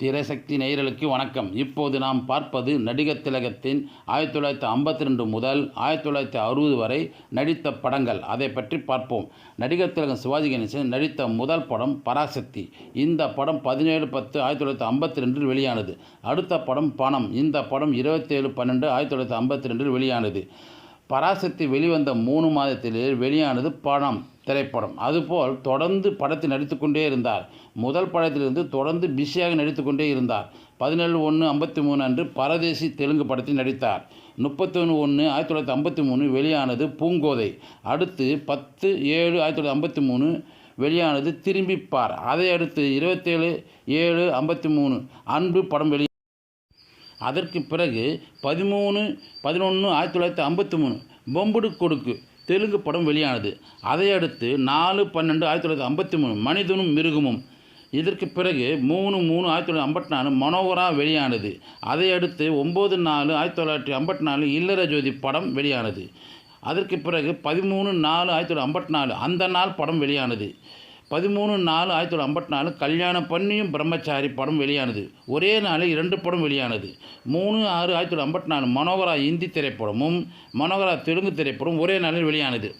திரைசக்தி நேயர்களுக்கு வணக்கம். இப்போது நாம் பார்ப்பது நடிகர் திலகத்தின் ஆயிரத்தி தொள்ளாயிரத்தி ஐம்பத்தி ரெண்டு முதல் ஆயிரத்தி தொள்ளாயிரத்தி அறுபது வரை நடித்த படங்கள். அதை பற்றி பார்ப்போம். நடிகர் திலகம் சிவாஜி கணேசன் நடித்த முதல் படம் பராசக்தி. இந்த படம் பதினேழு பத்து ஆயிரத்தி தொள்ளாயிரத்தி ஐம்பத்தி ரெண்டில் வெளியானது. அடுத்த படம் பணம். இந்த படம் இருபத்தேழு பன்னெண்டு ஆயிரத்தி தொள்ளாயிரத்தி ஐம்பத்தி ரெண்டில் வெளியானது. பராசக்தி வெளிவந்த மூணு மாதத்திலே வெளியானது பணம் திரைப்படம். அதுபோல் தொடர்ந்து படத்தில் நடித்து கொண்டே இருந்தார். முதல் படத்திலிருந்து தொடர்ந்து பிஸியாக நடித்து கொண்டே இருந்தார். பதினேழு ஒன்று ஐம்பத்தி மூணு அன்று பரதேசி தெலுங்கு படத்தில் நடித்தார். முப்பத்தொன்று ஒன்று ஆயிரத்தி தொள்ளாயிரத்தி ஐம்பத்தி மூணு வெளியானது பூங்கோதை. அடுத்து பத்து ஏழு ஆயிரத்தி தொள்ளாயிரத்தி ஐம்பத்தி மூணு வெளியானது திரும்பிப்பார். அதை அடுத்து இருபத்தேழு ஏழு ஐம்பத்தி மூணு அன்பு படம் வெளி அதற்கு பிறகு பதிமூணு பதினொன்று ஆயிரத்தி தொள்ளாயிரத்தி ஐம்பத்தி மூணு பொம்புடு கொடுக்கு தெலுங்கு படம் வெளியானது. அதையடுத்து நாலு பன்னெண்டு ஆயிரத்தி தொள்ளாயிரத்தி ஐம்பத்தி மூணு மனிதனும் மிருகமும். இதற்கு பிறகு மூணு மூணு ஆயிரத்தி தொள்ளாயிரத்தி ஐம்பத்தி நாலு மனோகரா வெளியானது. அதையடுத்து ஒம்பது நாலு ஆயிரத்தி தொள்ளாயிரத்தி ஐம்பத்தி நாலு இல்லற ஜோதி படம் வெளியானது. அதற்கு பிறகு பதிமூணு நாலு ஆயிரத்தி தொள்ளாயிரத்தி ஐம்பத்தி நாலு அந்த நாள் படம் வெளியானது. பதிமூணு நாலு ஆயிரத்தி தொள்ளாயிரத்தி ஐம்பத்தி நாலு கல்யாணம் பண்ணியும் பிரம்மச்சாரி படம் வெளியானது. ஒரே நாளில் இரண்டு படம் வெளியானது. மூணு ஆறு ஆயிரத்தி தொள்ளாயிரத்தி ஐம்பத்தி நாலு மனோகரா இந்தி திரைப்படமும் மனோகரா தெலுங்கு திரைப்படம் ஒரே நாளில் வெளியானது.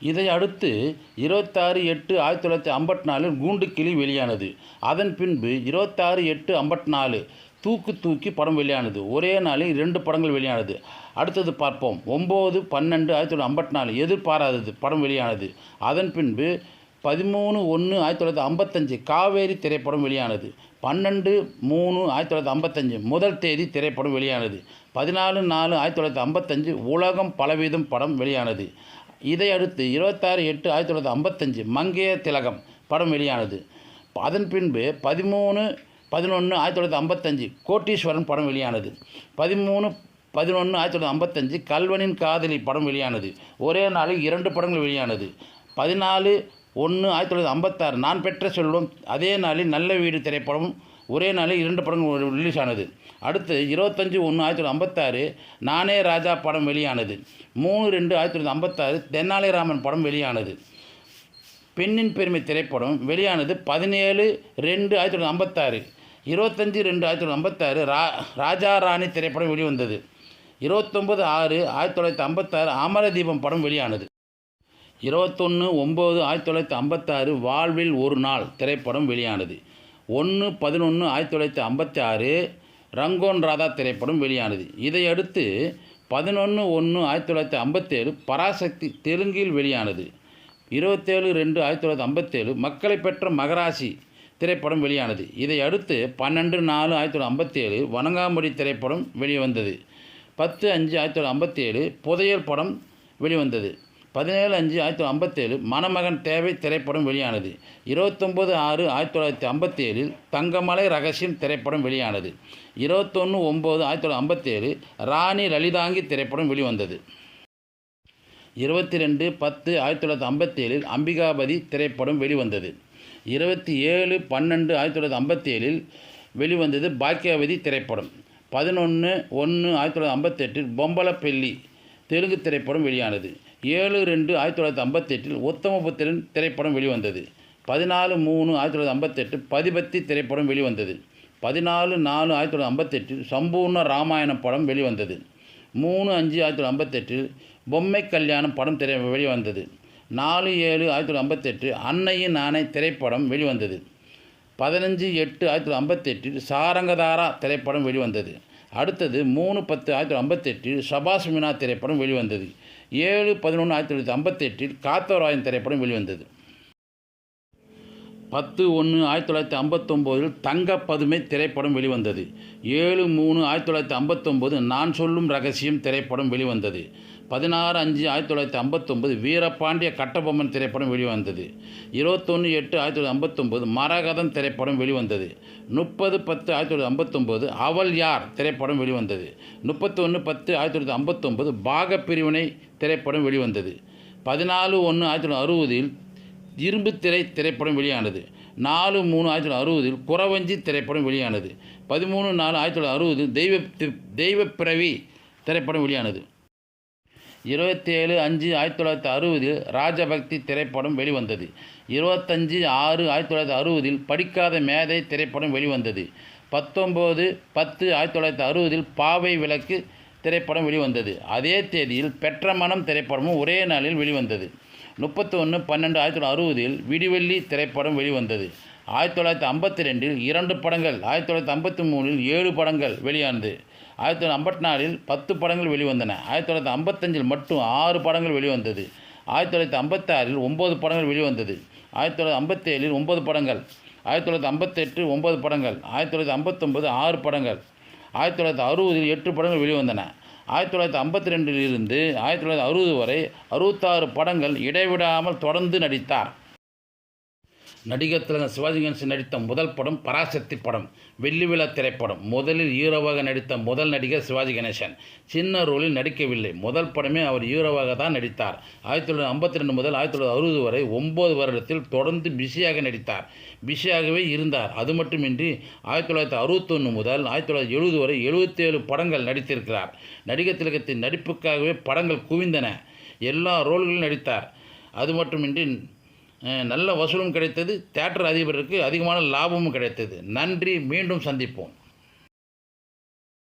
இதை அடுத்து இருபத்தாறு எட்டு ஆயிரத்தி தொள்ளாயிரத்தி ஐம்பத்தி நாலில் கூண்டு கிளி வெளியானது. அதன் பின்பு இருபத்தாறு எட்டு ஐம்பத்தி நாலு தூக்கு தூக்கி படம் வெளியானது. ஒரே நாளில் இரண்டு படங்கள் வெளியானது. அடுத்தது பார்ப்போம். ஒம்பது பன்னெண்டு ஆயிரத்தி தொள்ளாயிரத்தி ஐம்பத்தி நாலு எதிர்பாராதது படம் வெளியானது. அதன் பின்பு பதிமூணு ஒன்று ஆயிரத்தி தொள்ளாயிரத்தி ஐம்பத்தஞ்சு. காவேரி திரைப்படம் வெளியானது. பன்னெண்டு மூணு ஆயிரத்தி தொள்ளாயிரத்தி ஐம்பத்தஞ்சு. முதல் தேதி திரைப்படம் வெளியானது. பதினாலு நாலு ஆயிரத்தி தொள்ளாயிரத்தி ஐம்பத்தஞ்சு. உலகம் பலவீதம் படம் வெளியானது. இதை அடுத்து இருபத்தாறு எட்டு ஆயிரத்தி தொள்ளாயிரத்தி ஐம்பத்தஞ்சு. மங்கைய திலகம் படம் வெளியானது. அதன் பின்பு பதிமூணு பதினொன்று ஆயிரத்தி தொள்ளாயிரத்தி ஐம்பத்தஞ்சு கோட்டீஸ்வரன் படம் வெளியானது. பதிமூணு பதினொன்று ஆயிரத்தி தொள்ளாயிரத்தி ஐம்பத்தஞ்சு கல்வனின் காதலி படம் வெளியானது. ஒரே நாளில் இரண்டு படங்கள் வெளியானது. பதினாலு ஒன்று ஆயிரத்தி தொள்ளாயிரத்தி ஐம்பத்தாறு நான் பெற்ற செல்வம் அதே நாளில் நல்ல வீடு திரைப்படம் ஒரே நாளில் இரண்டு படங்கள் ரிலீஸ் ஆனது. அடுத்து இருபத்தஞ்சி ஒன்று ஆயிரத்தி தொள்ளாயிரத்தி ஐம்பத்தாறு நானே ராஜா படம் வெளியானது. மூணு ரெண்டு ஆயிரத்தி தொள்ளாயிரத்தி ஐம்பத்தாறு தென்னாலிராமன் படம் வெளியானது. பெண்ணின் பெருமை திரைப்படம் வெளியானது. பதினேழு ரெண்டு ஆயிரத்தி தொள்ளாயிரத்தி ஐம்பத்தாறு இருபத்தஞ்சி ரெண்டு ஆயிரத்தி தொள்ளாயிரத்தி ஐம்பத்தாறு ரா ராஜா ராணி திரைப்படம் வெளிவந்தது. இருபத்தொம்பது ஆறு ஆயிரத்தி தொள்ளாயிரத்தி ஐம்பத்தாறு அமரதீபம் படம் வெளியானது. இருபத்தொன்று ஒம்பது ஆயிரத்தி தொள்ளாயிரத்தி ஐம்பத்தாறு வாழ்வில் ஒரு நாள் திரைப்படம் வெளியானது. ஒன்று பதினொன்று ஆயிரத்தி தொள்ளாயிரத்தி ஐம்பத்தி ஆறு ரங்கோன் ராதா திரைப்படம் வெளியானது. இதையடுத்து பதினொன்று ஒன்று ஆயிரத்தி தொள்ளாயிரத்தி ஐம்பத்தேழு பராசக்தி தெலுங்கில் வெளியானது. இருபத்தேழு ரெண்டு ஆயிரத்தி தொள்ளாயிரத்தி ஐம்பத்தேழு மக்களை பெற்ற மகராசி திரைப்படம் வெளியானது. இதை அடுத்து பன்னெண்டு நாலு ஆயிரத்தி தொள்ளாயிரத்தி ஐம்பத்தேழு வணங்காமொழி திரைப்படம் வெளிவந்தது. பத்து அஞ்சு ஆயிரத்தி தொள்ளாயிரத்தி ஐம்பத்தேழு புதையல் படம் வெளிவந்தது. பதினேழு அஞ்சு ஆயிரத்தி தொள்ளாயிரத்தி ஐம்பத்தேழு மணமகன் தேவை திரைப்படம் வெளியானது. இருபத்தொம்போது ஆறு ஆயிரத்தி தொள்ளாயிரத்தி ஐம்பத்தேழில் தங்கமலை ரகசியம் திரைப்படம் வெளியானது. இருபத்தொன்று ஒம்பது ஆயிரத்தி தொள்ளாயிரத்தி ஐம்பத்தேழு ராணி லலிதாங்கி திரைப்படம் வெளிவந்தது. இருபத்தி ரெண்டு பத்து ஆயிரத்தி தொள்ளாயிரத்தி ஐம்பத்தேழில் அம்பிகாபதி திரைப்படம் வெளிவந்தது. இருபத்தி ஏழு பன்னெண்டு ஆயிரத்தி தொள்ளாயிரத்தி ஐம்பத்தேழில் வெளிவந்தது பாக்கியவதி திரைப்படம். பதினொன்று ஒன்று ஆயிரத்தி தொள்ளாயிரத்தி ஐம்பத்தெட்டில் பொம்பலப்பள்ளி தெலுங்கு திரைப்படம் வெளியானது. ஏழு ரெண்டு ஆயிரத்தி தொள்ளாயிரத்தி ஐம்பத்தெட்டில் உத்தமபுத்திரன் திரைப்படம் வெளிவந்தது. பதினாலு மூணு ஆயிரத்தி தொள்ளாயிரத்தி ஐம்பத்தெட்டு பதிபத்தி திரைப்படம் வெளிவந்தது. பதினாலு நாலு ஆயிரத்தி தொள்ளாயிரத்தி ஐம்பத்தெட்டில் சம்பூர்ண ராமாயணம் படம் வெளிவந்தது. மூணு அஞ்சு ஆயிரத்தி தொள்ளாயிரத்தி ஐம்பத்தெட்டில் பொம்மை கல்யாணம் படம் திரை வெளிவந்தது. நாலு ஏழு ஆயிரத்தி தொள்ளாயிரத்தி ஐம்பத்தெட்டு அன்னையின் நாணை திரைப்படம் வெளிவந்தது. பதினஞ்சு எட்டு ஆயிரத்தி தொள்ளாயிரத்தி ஐம்பத்தெட்டில் சாரங்கதாரா திரைப்படம் வெளிவந்தது. அடுத்தது மூணு பத்து ஆயிரத்தி தொள்ளாயிரத்தி ஐம்பத்தெட்டில் சபாஸ் மீனா திரைப்படம் வெளிவந்தது. ஏழு பதினொன்று ஆயிரத்தி தொள்ளாயிரத்தி ஐம்பத்தெட்டில் காத்தவராயன் திரைப்படம் வெளிவந்தது. பத்து ஒன்று ஆயிரத்தி தொள்ளாயிரத்தி ஐம்பத்தொம்போதில் தங்க பதுமை திரைப்படம் வெளிவந்தது. ஏழு மூணு ஆயிரத்தி தொள்ளாயிரத்தி ஐம்பத்தொம்போது நான் சொல்லும் ரகசியம் திரைப்படம் வெளிவந்தது. பதினாறு அஞ்சு ஆயிரத்தி தொள்ளாயிரத்தி ஐம்பத்தொம்போது வீரபாண்டிய கட்டபொம்மன் திரைப்படம் வெளிவந்தது. இருபத்தொன்று எட்டு ஆயிரத்தி தொள்ளாயிரத்தி ஐம்பத்தொம்போது மரகதம் திரைப்படம் வெளிவந்தது. முப்பது பத்து ஆயிரத்தி தொள்ளாயிரத்தி ஐம்பத்தொம்போது அவள் யார் திரைப்படம் வெளிவந்தது. முப்பத்தொன்று பத்து ஆயிரத்தி தொள்ளாயிரத்தி ஐம்பத்தொம்போது பாகப்பிரிவினை திரைப்படம் வெளிவந்தது. பதினாலு ஒன்று ஆயிரத்தி தொள்ளாயிரத்தி அறுபதில் இரும்பு திரை திரைப்படம் வெளியானது. நாலு மூணு ஆயிரத்தி தொள்ளாயிரத்தி அறுபதில் குறவஞ்சி திரைப்படம் வெளியானது. பதிமூணு நாலு ஆயிரத்தி தொள்ளாயிரத்தி அறுபது தெய்வ தெய்வப்பிறவி திரைப்படம் வெளியானது. இருபத்தேழு அஞ்சு ஆயிரத்தி தொள்ளாயிரத்தி அறுபதில் ராஜபக்தி திரைப்படம் வெளிவந்தது. இருபத்தஞ்சி ஆறு ஆயிரத்தி தொள்ளாயிரத்தி அறுபதில் படிக்காத மேதை திரைப்படம் வெளிவந்தது. பத்தொம்போது பத்து ஆயிரத்தி தொள்ளாயிரத்தி அறுபதில் பாவை விளக்கு திரைப்படம் வெளிவந்தது. அதே தேதியில் பெற்ற மனம் திரைப்படமும் ஒரே நாளில் வெளிவந்தது. முப்பத்தொன்று பன்னெண்டு ஆயிரத்தி தொள்ளாயிரத்தி அறுபதில் விடிவெள்ளி திரைப்படம் வெளிவந்தது ஆயிரத்தி தொள்ளாயிரத்தி ஐம்பத்தி ரெண்டில் இரண்டு படங்கள் ஆயிரத்தி தொள்ளாயிரத்தி ஐம்பத்தி மூணில் ஏழு படங்கள் வெளியானது ஆயிரத்தி தொள்ளாயிரத்தி ஐம்பத்தி நாலில் பத்து படங்கள் வெளிவந்தன ஆயிரத்தி தொள்ளாயிரத்தி ஐம்பத்தஞ்சில் மட்டும் ஆறு படங்கள் வெளிவந்தது ஆயிரத்தி தொள்ளாயிரத்தி ஐம்பத்தாறில் ஒம்பது படங்கள் வெளிவந்தது ஆயிரத்தி தொள்ளாயிரத்தி ஐம்பத்தேழில் ஒம்பது படங்கள் ஆயிரத்தி தொள்ளாயிரத்தி ஐம்பத்தெட்டு ஒம்பது படங்கள் ஆயிரத்தி தொள்ளாயிரத்தி ஐம்பத்தொம்பது ஆறு படங்கள் ஆயிரத்தி தொள்ளாயிரத்தி அறுபதில் எட்டு படங்கள் வெளிவந்தன ஆயிரத்தி தொள்ளாயிரத்தி ஐம்பத்தி ரெண்டிலிருந்து ஆயிரத்தி தொள்ளாயிரத்தி அறுபது வரை அறுபத்தாறு படங்கள் இடைவிடாமல் தொடர்ந்து நடித்தார். நடிகர் திலகம் சிவாஜி கணேசன் நடித்த முதல் படம் பராசக்தி படம் வெள்ளி விழா திரைப்படம். முதலில் ஹீரோவாக நடித்த முதல் நடிகர் சிவாஜி கணேசன். சின்ன ரோலில் நடிக்கவில்லை. முதல் படமே அவர் ஹீரோவாக தான் நடித்தார். ஆயிரத்தி தொள்ளாயிரத்தி ஐம்பத்தி ரெண்டு முதல் ஆயிரத்தி தொள்ளாயிரத்தி அறுபது வரை ஒம்பது வருடத்தில் தொடர்ந்து பிஸியாக நடித்தார். பிஸியாகவே இருந்தார். அது மட்டுமின்றி ஆயிரத்தி தொள்ளாயிரத்தி அறுபத்தொன்று முதல் ஆயிரத்தி தொள்ளாயிரத்தி எழுபது வரை எழுபத்தேழு படங்கள் நடித்திருக்கிறார். நடிகர் திலகத்தின் நடிப்புக்காகவே படங்கள் குவிந்தன. எல்லா ரோல்களிலும் நடித்தார். அது மட்டுமின்றி நல்ல வசூலும் கிடைத்தது. தேட்டர் அதிபருக்கு அதிகமான லாபமும் கிடைத்தது. நன்றி. மீண்டும் சந்திப்போம்.